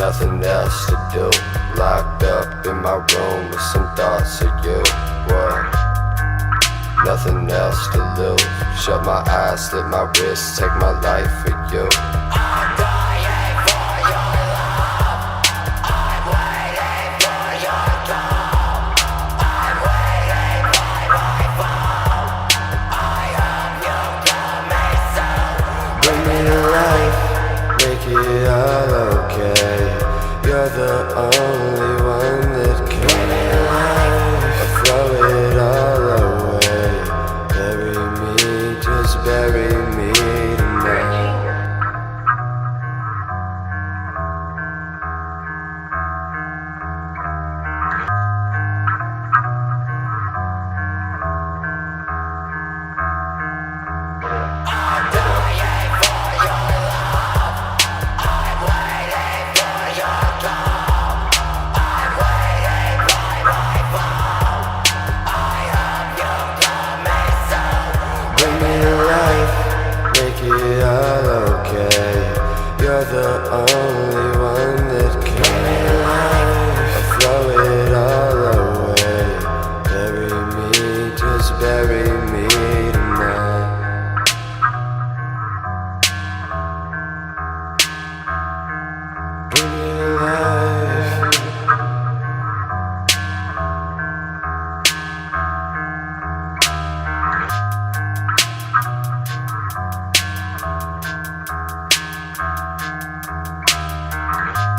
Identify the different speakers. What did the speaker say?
Speaker 1: Nothing else to do. Locked up in my room with some thoughts of you. What? Nothing else to lose. Shut my eyes, slit my wrists, take my life for you. Bring me to life, make it. You're me alive, make it all okay. You're the only one that can. I'll throw it all away. Bury me, just bury me tonight.